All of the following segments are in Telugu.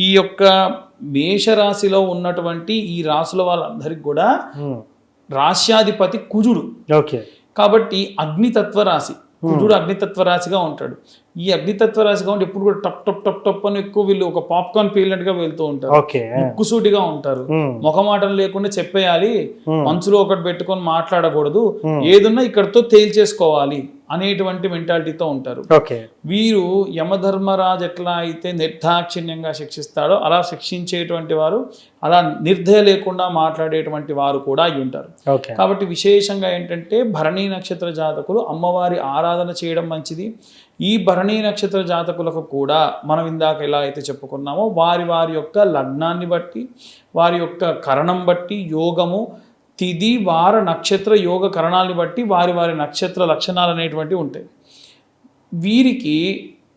ఈ యొక్క మేషరాశిలో ఉన్నటువంటి ఈ రాసుల వాళ్ళందరికీ కూడా ఉమ్, రాశ్యాధిపతి కుజుడు. ఓకే. కాబట్టి అగ్నితత్వ రాశి కుజుడు అగ్నితత్వ రాశిగా ఉంటాడు. ఈ అగ్నితత్వ రాశిగా ఉంటే ఎప్పుడు కూడా టప్ టప్ టప్ టప్ అని ఎక్కువ వీళ్ళు ఒక పాప్కార్న్ పేలినట్టుగా వెళ్తూ ఉంటారు. ముక్కుసూటిగా ఉంటారు. ఉమ్, ముఖమాటం లేకుండా చెప్పేయాలి. Hmm. మనసులో ఒకటి పెట్టుకొని మాట్లాడకూడదు. ఏదున్నా ఇక్కడతో తేల్చేసుకోవాలి. అనేటువంటి మెంటాలిటీతో ఉంటారు. ఓకే. వీరు యమధర్మరాజు ఎట్లా అయితే నిర్దాక్షిణ్యంగా శిక్షిస్తాడో అలా శిక్షించేటువంటి వారు అలా నిర్దయ లేకుండా మాట్లాడేటువంటి వారు కూడా అయి ఉంటారు. కాబట్టి విశేషంగా ఏంటంటే భరణీ నక్షత్ర జాతకులు అమ్మవారి ఆరాధన చేయడం మంచిది. ఈ భరణీ నక్షత్ర జాతకులకు కూడా మనం ఇందాక ఎలా అయితే చెప్పుకున్నామో వారి వారి యొక్క లగ్నాన్ని బట్టి వారి యొక్క కరణం బట్టి యోగము తిది వార నక్షత్ర యోగ కరణాలను బట్టి వారి వారి నక్షత్ర లక్షణాలు అనేటువంటివి ఉంటాయి. వీరికి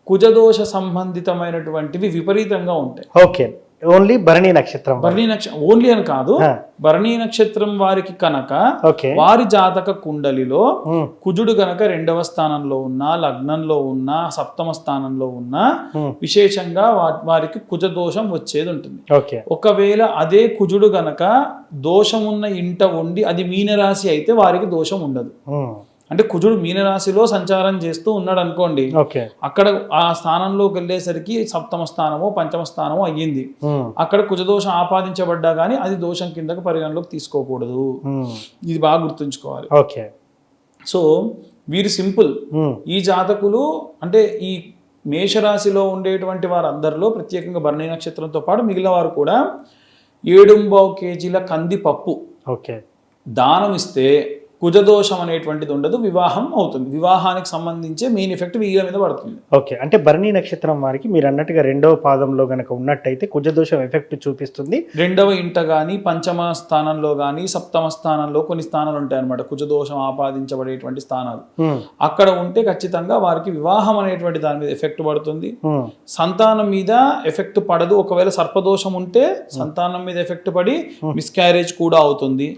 కుజదోష సంబంధితమైనటువంటివి విపరీతంగా ఉంటాయి. ఓకే. ఓన్లీ భరణి నక్షత్రం భరణీ నక్షత్రం ఓన్లీ అని కాదు. భరణీ నక్షత్రం వారికి కనుక వారి జాతక కుండలిలో కుజుడు గనక రెండవ స్థానంలో ఉన్నా లగ్నంలో ఉన్నా సప్తమ స్థానంలో ఉన్నా విశేషంగా వారికి కుజ దోషం వచ్చేది ఉంటుంది. ఒకవేళ అదే కుజుడు గనక దోషం ఉన్న ఇంట ఉండి అది మీనరాశి అయితే వారికి దోషం ఉండదు. అంటే కుజుడు మీనరాశిలో సంచారం చేస్తూ ఉన్నాడు అనుకోండి ఓకే. అక్కడ ఆ స్థానంలోకి వెళ్ళేసరికి సప్తమ స్థానమో పంచమ స్థానమో అయ్యింది. అక్కడ కుజదోషం ఆపాదించబడ్డా కానీ అది దోషం కిందకు పరిగణలోకి తీసుకోకూడదు. ఇది బాగా గుర్తుంచుకోవాలి. ఓకే. సో వీరు సింపుల్. ఈ జాతకులు అంటే ఈ మేషరాశిలో ఉండేటువంటి వారందరిలో ప్రత్యేకంగా భరణి నక్షత్రంతో పాటు మిగిలిన వారు కూడా ఏడుంబావు కేజీల కంది పప్పు ఓకే. దానం ఇస్తే కుజదోషం అనేటువంటిది ఉండదు వివాహం అవుతుంది. వివాహానికి సంబంధించే మెయిన్ ఎఫెక్ట్ వీళ్ళ మీద పడుతుంది. ఓకే అంటే భరణి నక్షత్రం వారికి మీరు అన్నట్టుగా రెండవ పాదంలో గనక ఉన్నట్టయితే కుజదోషం ఎఫెక్ట్ చూపిస్తుంది. రెండవ ఇంట కానీ పంచమ స్థానంలో కానీ సప్తమ స్థానంలో కొన్ని స్థానాలు ఉంటాయి అన్నమాట. కుజదోషం ఆపాదించబడేటువంటి స్థానాలు. అక్కడ ఉంటే ఖచ్చితంగా వారికి వివాహం అనేటువంటి దాని మీద ఎఫెక్ట్ పడుతుంది. సంతానం మీద ఎఫెక్ట్ పడదు. ఒకవేళ సర్పదోషం ఉంటే సంతానం మీద ఎఫెక్ట్ పడి మిస్క్యారేజ్ కూడా అవుతుంది.